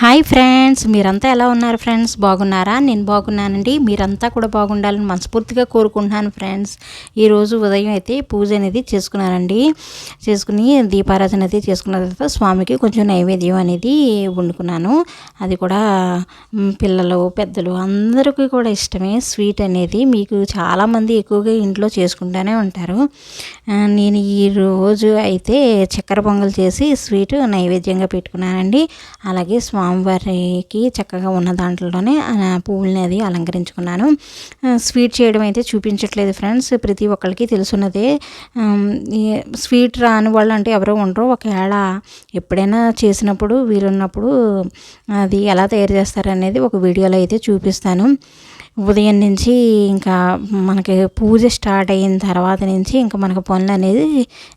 Hi friends మీరంతా ఎలా ఉన్నారు ఫ్రెండ్స్ బాగున్నారా? నేను బాగున్నానండి. మీరంతా కూడా బాగుండాలని మనస్ఫూర్తిగా కోరుకుంటున్నాను ఫ్రెండ్స్ ఈరోజు ఉదయం అయితే పూజ అనేది చేసుకున్నానండి. చేసుకుని దీపారాధన అయితే చేసుకున్న తర్వాత స్వామికి కొంచెం నైవేద్యం అనేది వండుకున్నాను. అది కూడా పిల్లలు పెద్దలు అందరికీ కూడా ఇష్టమే. స్వీట్ అనేది మీకు చాలామంది ఎక్కువగా ఇంట్లో చేసుకుంటూనే ఉంటారు. నేను ఈరోజు అయితే చక్కెర పొంగల్ చేసి స్వీట్ నైవేద్యంగా పెట్టుకున్నానండి. అలాగే స్వామి స్వామివారికి చక్కగా ఉన్న దాంట్లోనే పువ్వుల్ని అది అలంకరించుకున్నాను. స్వీట్ చేయడం అయితే చూపించట్లేదు ఫ్రెండ్స్. ప్రతి ఒక్కరికి తెలుసున్నదే. స్వీట్ రాని వాళ్ళు అంటే ఎవరో ఉండరు. ఒకవేళ ఎప్పుడైనా చేసినప్పుడు వీలున్నప్పుడు అది ఎలా తయారు చేస్తారనేది ఒక వీడియోలో అయితే చూపిస్తాను. ఉదయం నుంచి ఇంకా మనకి పూజ స్టార్ట్ అయిన తర్వాత నుంచి ఇంకా మనకు పనులు అనేది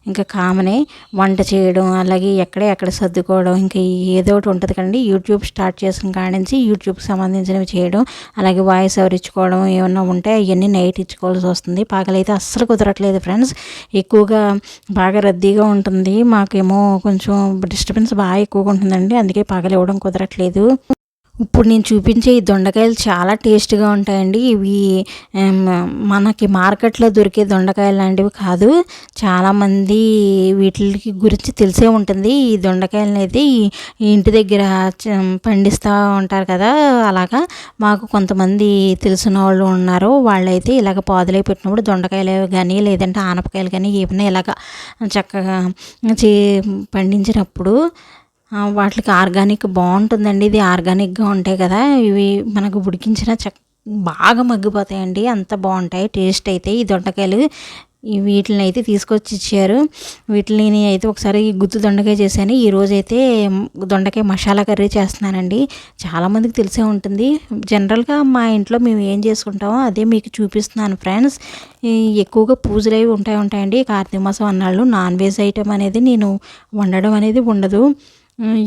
ఇంకా కామనే వంట చేయడం అలాగే ఎక్కడే ఎక్కడ సర్దుకోవడం ఇంకా ఏదో ఒకటి ఉంటుంది కదండి. యూట్యూబ్ స్టార్ట్ చేసిన కాడ నుంచి యూట్యూబ్కి సంబంధించినవి చేయడం అలాగే వాయిస్ ఎవరు ఇచ్చుకోవడం ఏమన్నా ఉంటే అవన్నీ నైట్ ఇచ్చుకోవాల్సి వస్తుంది. పగలైతే అస్సలు కుదరట్లేదు ఫ్రెండ్స్. ఎక్కువగా బాగా రద్దీగా ఉంటుంది. మాకేమో కొంచెం డిస్టర్బెన్స్ బాగా ఎక్కువగా ఉంటుందండి. అందుకే పగలు ఇవ్వడం కుదరట్లేదు. ఇప్పుడు నేను చూపించే ఈ దొండకాయలు చాలా టేస్ట్గా ఉంటాయండి. ఇవి మనకి మార్కెట్లో దొరికే దొండకాయలు లాంటివి కాదు. చాలామంది వీటికి గురించి తెలిసే ఉంటుంది. ఈ దొండకాయలని అయితే ఇంటి దగ్గర పండిస్తూ ఉంటారు కదా అలాగా. మాకు కొంతమంది తెలిసిన వాళ్ళు ఉన్నారు. వాళ్ళైతే ఇలాగ పాదులై పెట్టినప్పుడు దొండకాయలు కానీ లేదంటే ఆనపకాయలు కానీ ఏమైనా ఇలాగ చక్కగా చే పండించినప్పుడు వాటికి ఆర్గానిక్ బాగుంటుందండి. ఇది ఆర్గానిక్గా ఉంటాయి కదా. ఇవి మనకు ఉడికించిన చక్ బాగా మగ్గిపోతాయండి. అంత బాగుంటాయి. టేస్ట్ అయితే ఈ దొండకాయలు వీటిని అయితే తీసుకొచ్చి ఇచ్చారు. వీటిని అయితే ఒకసారి గుత్తు దొండకాయ చేశాను. ఈరోజు అయితే దొండకాయ మసాలా కర్రీ చేస్తున్నానండి. చాలామందికి తెలిసే ఉంటుంది. జనరల్గా మా ఇంట్లో మేము ఏం చేసుకుంటామో అదే మీకు చూపిస్తున్నాను ఫ్రెండ్స్. ఎక్కువగా పూజలు అవి ఉంటాయి ఉంటాయండి. కార్తీక మాసం అన్నాళ్ళు నాన్ వెజ్ ఐటెం అనేది నేను వండడం అనేది ఉండదు.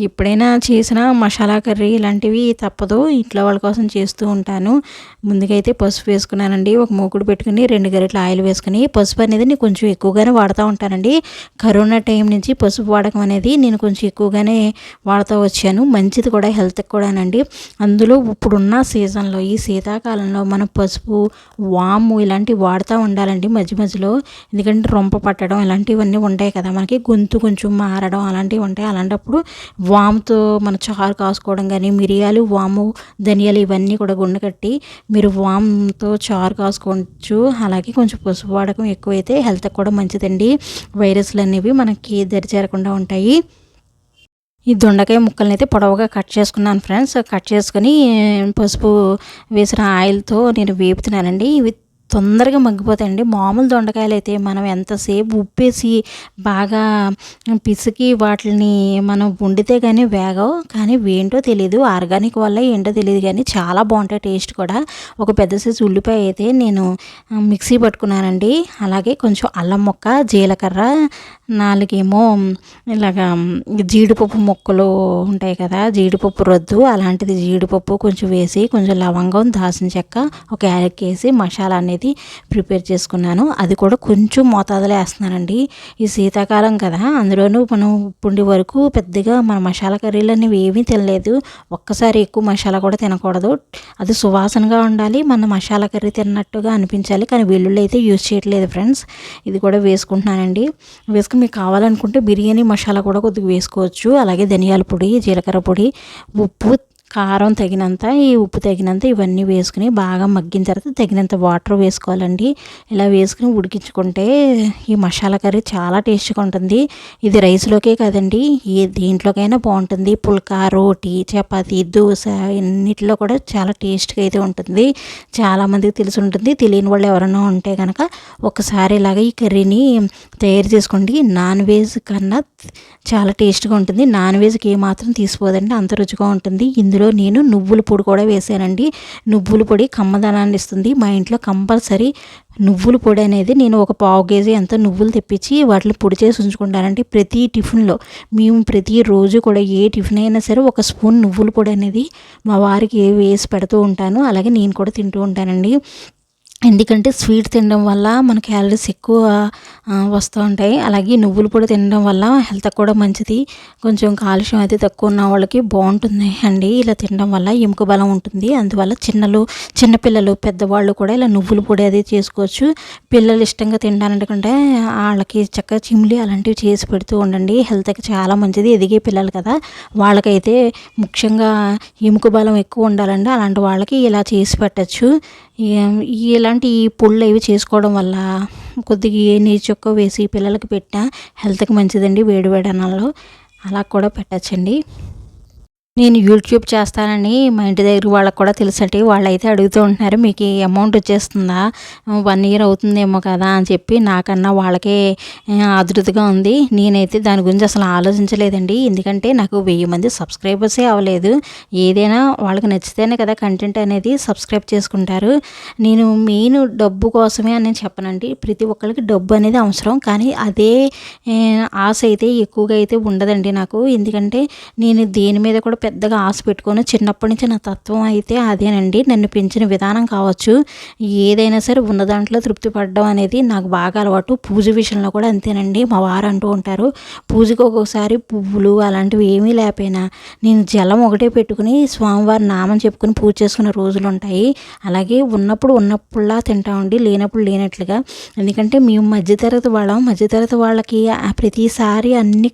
ఎప్పుడైనా చేసిన మసాలా కర్రీ ఇలాంటివి తప్పదు. ఇంట్లో వాళ్ళ కోసం చేస్తూ ఉంటాను. ముందుకైతే పసుపు వేసుకున్నానండి. ఒక మూకుడు పెట్టుకుని రెండు గరిటలు ఆయిల్ వేసుకుని పసుపు అనేది నేను కొంచెం ఎక్కువగానే వాడుతూ ఉంటానండి. కరోనా టైం నుంచి పసుపు వాడకం అనేది నేను కొంచెం ఎక్కువగానే వాడుతూ వచ్చాను. మంచిది కూడా హెల్త్కి కూడానండి. అందులో ఇప్పుడున్న సీజన్లో ఈ శీతాకాలంలో మనం పసుపు వాము ఇలాంటివి వాడుతూ ఉండాలండి మధ్య మధ్యలో. ఎందుకంటే రొంప పట్టడం ఇలాంటివన్నీ ఉంటాయి కదా మనకి గొంతు కొంచెం మారడం అలాంటివి ఉంటాయి. అలాంటప్పుడు వాముతో మన చారు కాసుకోవడం కానీ మిరియాలు వాము ధనియాలు ఇవన్నీ కూడా గుండె కట్టి మీరు వాముతో చారు కాసుకోవచ్చు. అలాగే కొంచెం పసుపు వాడకం ఎక్కువైతే హెల్త్కి కూడా మంచిదండి. వైరస్లు అనేవి మనకి దరి చేరకుండా ఉంటాయి. ఈ దొండకాయ ముక్కల్ని అయితే పొడవుగా కట్ చేసుకున్నాను ఫ్రెండ్స్. కట్ చేసుకొని పసుపు వేసిన ఆయిల్తో నేను వేపుతున్నానండి. ఇవి తొందరగా మగ్గిపోతాయండి. మామూలు దొండకాయలు అయితే మనం ఎంతసేపు ఉప్పేసి బాగా పిసికి వాటిని మనం వండితే కానీ వేగవు. కానీ ఏంటో తెలియదు ఆర్గానిక్ వల్ల ఏంటో తెలియదు కానీ చాలా బాగుంటాయి టేస్ట్ కూడా. ఒక పెద్ద సైజు ఉల్లిపాయ అయితే నేను మిక్సీ పట్టుకున్నానండి. అలాగే కొంచెం అల్లం మొక్క జీలకర్ర నాలుగేమో ఇలాగా జీడిపప్పు మొక్కలు ఉంటాయి కదా జీడిపప్పు రొద్దు అలాంటిది జీడిపప్పు కొంచెం వేసి కొంచెం లవంగం దాసిన చెక్క ఒక యాలక్ వేసి మసాలా అనేది అనేది ప్రిపేర్ చేసుకున్నాను. అది కూడా కొంచెం మోతాదులో వేస్తున్నానండి. ఈ శీతాకాలం కదా అందులోనూ మనం ఇప్పటి వరకు పెద్దగా మన మసాలా కర్రీలు అనేవి ఏమీ తినలేదు. ఒక్కసారి ఎక్కువ మసాలా కూడా తినకూడదు. అది సువాసనగా ఉండాలి మన మసాలా కర్రీ తిన్నట్టుగా అనిపించాలి. కానీ వెల్లుల్లి అయితే యూజ్ చేయట్లేదు ఫ్రెండ్స్. ఇది కూడా వేసుకుంటున్నానండి. వేసుకుని మీకు కావాలనుకుంటే బిర్యానీ మసాలా కూడా కొద్దిగా వేసుకోవచ్చు. అలాగే ధనియాల పొడి జీలకర్ర పొడి ఉప్పు కారం తగినంత ఈ ఉప్పు తగినంత ఇవన్నీ వేసుకుని బాగా మగ్గిన తర్వాత తగినంత వాటర్ వేసుకోవాలండి. ఇలా వేసుకుని ఉడికించుకుంటే ఈ మసాలా కర్రీ చాలా టేస్ట్గా ఉంటుంది. ఇది రైస్లోకే కాదండి ఏ దేంట్లోకైనా బాగుంటుంది. పుల్కా రోటీ చపాతీ దోశ ఇన్నిటిలో కూడా చాలా టేస్ట్గా అయితే ఉంటుంది. చాలామందికి తెలిసి ఉంటుంది. తెలియని వాళ్ళు ఎవరైనా ఉంటే కనుక ఒకసారి ఇలాగ ఈ కర్రీని తయారు చేసుకోండి. నాన్ వెజ్ కన్నా చాలా టేస్ట్గా ఉంటుంది. నాన్ వెజ్కి ఏమాత్రం తీసిపోదండి. అంత రుచిగా ఉంటుంది. ఇందులో ఇందులో నేను నువ్వుల పొడి కూడా వేసానండి నువ్వుల పొడి కమ్మదనాన్ని ఇస్తుంది. మా ఇంట్లో కంపల్సరీ నువ్వుల పొడి అనేది నేను ఒక పావు కేజీ అంత నువ్వులు తెప్పించి వాటిని పొడి చేసి ఉంచుకుంటానండి ప్రతి టిఫిన్లో. మేము ప్రతిరోజు కూడా ఏ టిఫిన్ అయినా సరే ఒక స్పూన్ నువ్వుల పొడి అనేది మా వారికి వేసి పెడుతూ ఉంటాను. అలాగే నేను కూడా తింటూ ఉంటానండి. ఎందుకంటే స్వీట్ తినడం వల్ల మన క్యాలరీస్ ఎక్కువ వస్తూ ఉంటాయి. అలాగే నువ్వులు పొడి తినడం వల్ల హెల్త్ కూడా మంచిది. కొంచెం కాలుష్యం అయితే తక్కువ ఉన్న వాళ్ళకి బాగుంటుంది అండి. ఇలా తినడం వల్ల ఎముక బలం ఉంటుంది. అందువల్ల చిన్నలు చిన్నపిల్లలు పెద్దవాళ్ళు కూడా ఇలా నువ్వుల పొడి అది చేసుకోవచ్చు. పిల్లలు ఇష్టంగా తినడానికంటే వాళ్ళకి చక్కగా చిమ్లి అలాంటివి చేసి పెడుతూ ఉండండి. హెల్త్కి చాలా మంచిది. ఎదిగే పిల్లలు కదా. వాళ్ళకైతే ముఖ్యంగా ఎముక బలం ఎక్కువ ఉండాలండి అలాంటి వాళ్ళకి ఇలా చేసి పెట్టచ్చు. ఇలాంటి పుళ్ళు అవి చేసుకోవడం వల్ల కొద్దిగా నీరు చొక్క వేసి పిల్లలకి పెట్టిన హెల్త్కి మంచిదండి వేడి వేడి అన్నంలో. అలా కూడా పెట్టచ్చండి. నేను యూట్యూబ్ చేస్తానని మా ఇంటి దగ్గర వాళ్ళకి కూడా తెలుసండి. వాళ్ళు అయితే అడుగుతూ ఉంటున్నారు మీకు ఈ అమౌంట్ వచ్చేస్తుందా? వన్ ఇయర్ అవుతుందేమో కదా అని చెప్పి నాకన్నా వాళ్ళకే ఆదృతిగా ఉంది. నేనైతే దాని గురించి అసలు ఆలోచించలేదండి. ఎందుకంటే నాకు వెయ్యి మంది సబ్స్క్రైబర్సే అవ్వలేదు. ఏదైనా వాళ్ళకి నచ్చితేనే కదా కంటెంట్ అనేది సబ్స్క్రైబ్ చేసుకుంటారు. నేను మెయిన్ డబ్బు కోసమే అని చెప్పనండి. ప్రతి ఒక్కరికి డబ్బు అనేది అవసరం. కానీ అదే ఆశ అయితే ఎక్కువగా అయితే ఉండదండి నాకు. ఎందుకంటే నేను దేని మీద కూడా పెద్దగా ఆశ పెట్టుకొని చిన్నప్పటి నుంచి నా తత్వం అయితే అదేనండి. నన్ను పెంచిన విధానం కావచ్చు ఏదైనా సరే ఉన్న దాంట్లో తృప్తి పడడం అనేది నాకు బాగా అలవాటు. పూజ విషయంలో కూడా అంతేనండి. మా వారు అంటూ ఉంటారు పూజకు ఒక్కొక్కసారి పువ్వులు అలాంటివి ఏమీ లేకపోయినా నేను జలం ఒకటే పెట్టుకుని స్వామివారి నామం చెప్పుకుని పూజ చేసుకునే రోజులు ఉంటాయి. అలాగే ఉన్నప్పుడు ఉన్నప్పుడులా తింటామండి లేనప్పుడు లేనట్లుగా. ఎందుకంటే మేము మధ్యతరగతి వాళ్ళం. మధ్యతరగతి వాళ్ళకి ప్రతిసారి అన్ని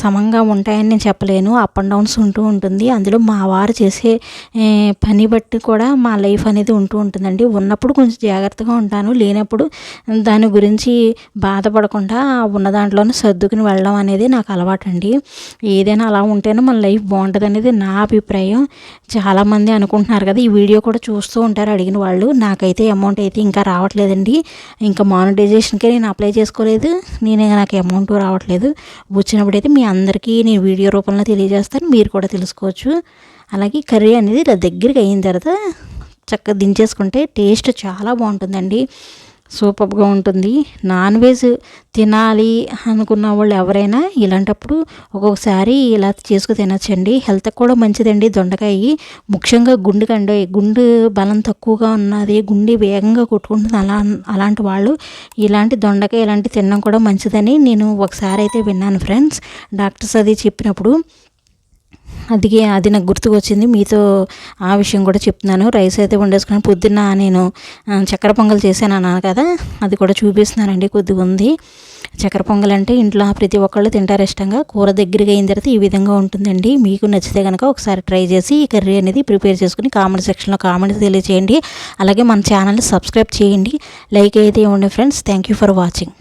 సమంగా ఉంటాయని నేను చెప్పలేను. అప్ అండ్ డౌన్స్ ఉంటూ ఉంటుంది. అందులో మా వారు చేసే పని బట్టి కూడా మా లైఫ్ అనేది ఉంటూ ఉంటుందండి. ఉన్నప్పుడు కొంచెం జాగ్రత్తగా ఉంటాను. లేనప్పుడు దాని గురించి బాధపడకుండా ఉన్న దాంట్లోనే సర్దుకుని వెళ్ళడం అనేది నాకు అలవాటు అండి ఏదైనా అలా ఉంటేనే మన లైఫ్ బాగుంటుంది అనేది నా అభిప్రాయం. చాలామంది అనుకుంటున్నారు కదా ఈ వీడియో కూడా చూస్తూ ఉంటారు అడిగిన వాళ్ళు. నాకైతే అమౌంట్ అయితే ఇంకా రావట్లేదండి. ఇంకా మానిటైజేషన్కే నేను అప్లై చేసుకోలేదు. నేను నాకు అమౌంట్ రావట్లేదు. వచ్చినప్పుడైతే మీ అందరికీ నేను వీడియో రూపంలో తెలియజేస్తాను. మీరు కూడా తెలుసుకోవచ్చు. అలాగే కర్రీ అనేది ఇలా దగ్గరికి అయిన తర్వాత చక్కగా దించేసుకుంటే టేస్ట్ చాలా బాగుంటుందండి. సూపర్గా ఉంటుంది. నాన్ వెజ్ తినాలి అనుకున్న వాళ్ళు ఎవరైనా ఇలాంటప్పుడు ఒక్కొక్కసారి ఇలా చేసుకు తినచ్చండి. హెల్త్ కూడా మంచిదండి. దొండకాయ ముఖ్యంగా గుండెకండి గుండె బలం తక్కువగా ఉన్నది గుండె వేగంగా కొట్టుకుంటుంది. అలా అలాంటి వాళ్ళు ఇలాంటి దొండకాయ ఇలాంటి తినడం కూడా మంచిదని నేను ఒకసారి అయితే విన్నాను ఫ్రెండ్స్. డాక్టర్స్ అది చెప్పినప్పుడు అది అది నాకు గుర్తుకొచ్చింది. మీతో ఆ విషయం కూడా చెప్తున్నాను. రైస్ అయితే వండేసుకుని పొద్దున్న నేను చక్కెర పొంగల్ చేశాను అన్నాను కదా అది కూడా చూపిస్తున్నానండి. కొద్దిగా ఉంది. చక్కెర పొంగల్ అంటే ఇంట్లో ప్రతి ఒక్కళ్ళు తింటారు ఇష్టంగా. కూర దగ్గరగా అయిన తర్వాత ఈ విధంగా ఉంటుందండి. మీకు నచ్చితే కనుక ఒకసారి ట్రై చేసి ఈ కర్రీ అనేది ప్రిపేర్ చేసుకుని కామెంట్ సెక్షన్లో కామెంట్స్ తెలియజేయండి అలాగే మన ఛానల్ని సబ్స్క్రైబ్ చేయండి. లైక్ అయితే ఇవ్వండి friends. Thank you for watching.